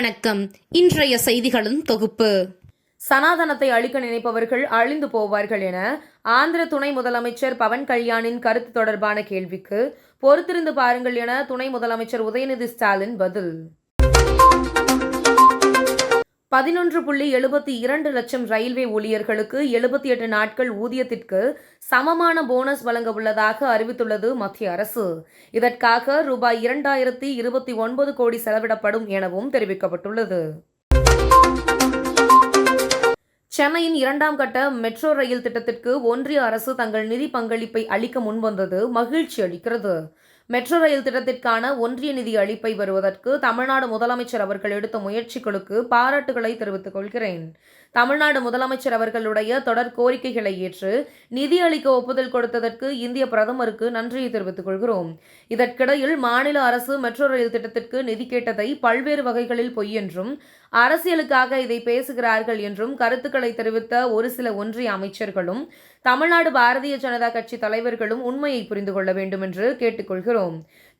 வணக்கம். இன்றைய செய்திகளின் தொகுப்பு. சனாதனத்தை அழிக்க நினைப்பவர்கள் அழிந்து போவார்கள் என ஆந்திர துணை முதலமைச்சர் பவன் கல்யாணின் கருத்து தொடர்பான கேள்விக்கு பொறுத்திருந்து பாருங்கள் என துணை முதலமைச்சர் உதயநிதி ஸ்டாலின் பதில். பதினொன்று புள்ளி எழுபத்தி இரண்டு லட்சம் ரயில்வே ஊழியர்களுக்கு எழுபத்தி எட்டு நாட்கள் ஊதியத்திற்கு சமமான போனஸ் வழங்க உள்ளதாக அறிவித்துள்ளது மத்திய அரசு. இதற்காக ரூபாய் இரண்டாயிரத்தி இருபத்தி ஒன்பது கோடி செலவிடப்படும் எனவும் தெரிவிக்கப்பட்டுள்ளது. சென்னையின் இரண்டாம் கட்ட மெட்ரோ ரயில் திட்டத்திற்கு ஒன்றிய அரசு தங்கள் நிதி பங்களிப்பை அளிக்க முன்வந்தது மகிழ்ச்சி அளிக்கிறது. மெட்ரோ ரயில் திட்டத்திற்கான ஒன்றிய நிதி அளிப்பை வருவதற்கு தமிழ்நாடு முதலமைச்சர் அவர்கள் எடுத்த முயற்சிகளுக்கு பாராட்டுகளை தெரிவித்துக் கொள்கிறேன். தமிழ்நாடு முதலமைச்சர் அவர்களுடைய தொடர் கோரிக்கைகளை ஏற்று நிதி அளிக்க ஒப்புதல் கொடுத்ததற்கு இந்திய பிரதமருக்கு நன்றியை தெரிவித்துக் கொள்கிறோம். இதற்கிடையில் மாநில அரசு மெட்ரோ ரயில் திட்டத்திற்கு நிதி கேட்டதை பல்வேறு வகைகளில் பொய் என்றும் அரசியலுக்காக இதை பேசுகிறார்கள் என்றும் கருத்துக்களை தெரிவித்த ஒரு சில ஒன்றிய அமைச்சர்களும் தமிழ்நாடு பாரதிய ஜனதா கட்சி தலைவர்களும் உண்மையை புரிந்து கொள்ள வேண்டும் என்று கேட்டுக்கொள்கிறோம்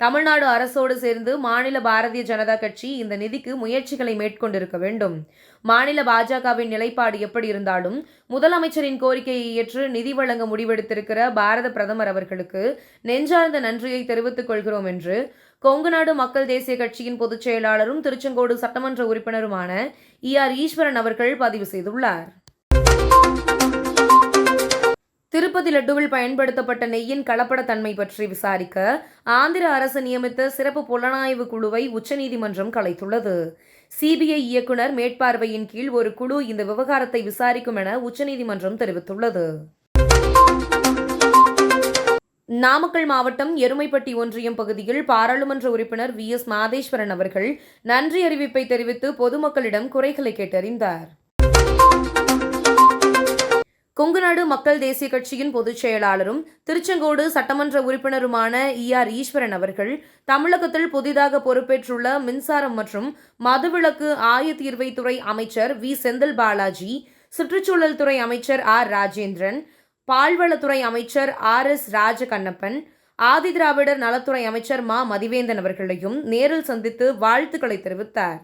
தமிழ்நாடு அரசோடு சேர்ந்து மாநில பாரதிய ஜனதா கட்சி இந்த நிதிக்கு முயற்சிகளை மேற்கொண்டிருக்க வேண்டும். மாநில பாஜகவின் நிலைப்பாடு எப்படி இருந்தாலும் முதலமைச்சரின் கோரிக்கையை ஏற்று நிதி வழங்க முடிவெடுத்திருக்கிற பாரத பிரதமர் அவர்களுக்கு நெஞ்சார்ந்த நன்றியை தெரிவித்துக் கொள்கிறோம் என்று கொங்குநாடு மக்கள் தேசிய கட்சியின் பொதுச் செயலாளரும் திருச்செங்கோடு சட்டமன்ற உறுப்பினருமான இ ஆர் ஈஸ்வரன் அவர்கள் பதிவு செய்துள்ளார். திருப்பதி லட்டுவில் பயன்படுத்தப்பட்ட நெய்யின் கலப்படத்தன்மை பற்றி விசாரிக்க ஆந்திர அரசு நியமித்த சிறப்பு புலனாய்வு குழுவை உச்சநீதிமன்றம் கலைத்துள்ளது. சிபிஐ இயக்குனர் மேற்பார்வையின் கீழ் ஒரு குழு இந்த விவகாரத்தை விசாரிக்கும் என உச்சநீதிமன்றம் தெரிவித்துள்ளது. நாமக்கல் மாவட்டம் எருமைப்பட்டி ஒன்றியம் பகுதியில் பாராளுமன்ற உறுப்பினர் வி எஸ் மாதேஸ்வரன் அவர்கள் நன்றி அறிவிப்பை தெரிவித்து பொதுமக்களிடம் குறைகளை கேட்டறிந்தார். கொங்குநாடு மக்கள் தேசிய கட்சியின் பொதுச் செயலாளரும் திருச்செங்கோடு சட்டமன்ற உறுப்பினருமான இ. ஆர். ஈஸ்வரன் அவர்கள் தமிழகத்தில் புதிதாக பொறுப்பேற்றுள்ள மின்சாரம் மற்றும் மதுவிலக்கு ஆயத்தீர்வைத்துறை அமைச்சர் வி. செந்தில் பாலாஜி சுற்றுச்சூழல் துறை அமைச்சர் ஆர். ராஜேந்திரன் பால்வளத்துறை அமைச்சர் ஆர். எஸ். ராஜகண்ணப்பன் ஆதிதிராவிடர் நலத்துறை அமைச்சர் மா. மதிவேந்தன் அவர்களையும் நேரில் சந்தித்து வாழ்த்துக்களை தெரிவித்தார்.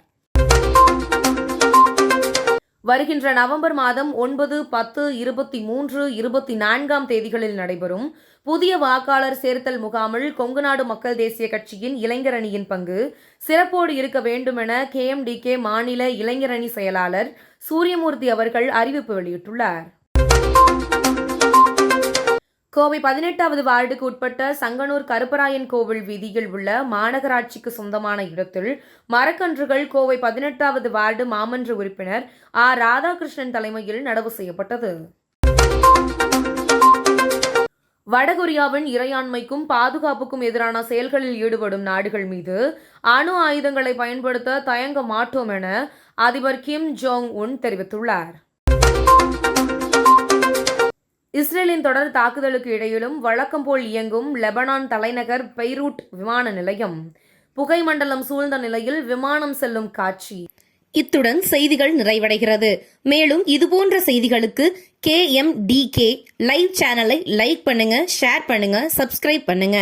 வருகின்ற நவம்பர் மாதம் ஒன்பது பத்து இருபத்தி மூன்று இருபத்தி நான்காம் தேதிகளில் நடைபெறும் புதிய வாக்காளர் சேர்த்தல் முகாமில் கொங்குநாடு மக்கள் தேசிய கட்சியின் இளைஞரணியின் பங்கு சிறப்போடு இருக்க வேண்டும் என கேஎம்டிகே மாநில இளைஞரணி செயலாளர் சூரியமூர்த்தி அவர்கள் அறிவிப்பு வெளியிட்டுள்ளார். கோவை பதினெட்டாவது வார்டுக்கு உட்பட்ட சங்கனூர் கருப்பராயன் கோவில் வீதியில் உள்ள மாநகராட்சிக்கு சொந்தமான இடத்தில் மரக்கன்றுகள் கோவை பதினெட்டாவது வார்டு மாமன்ற உறுப்பினர் ஆர் ராதாகிருஷ்ணன் தலைமையில் நடவு செய்யப்பட்டது. வடகொரியாவின் இறையாண்மைக்கும் பாதுகாப்புக்கும் எதிரான செயல்களில் ஈடுபடும் நாடுகள் மீது அணு ஆயுதங்களை பயன்படுத்த தயங்க மாட்டோம் என அதிபர் கிம் ஜோங் உன் தெரிவித்துள்ளார். இஸ்ரேலின் தொடர் தாக்குதலுக்கு இடையிலும் வழக்கம் போல் இயங்கும் லெபனான் தலைநகர் பெய்ரூட் விமான நிலையம். புகைமண்டலம் சூழ்ந்த நிலையில் விமானம் செல்லும் காட்சி. இத்துடன் செய்திகள் நிறைவடைகிறது. மேலும் இதுபோன்ற செய்திகளுக்கு K M T K live சேனலை லைக் பண்ணுங்க ஷேர் பண்ணுங்க சப்ஸ்கிரைப் பண்ணுங்க.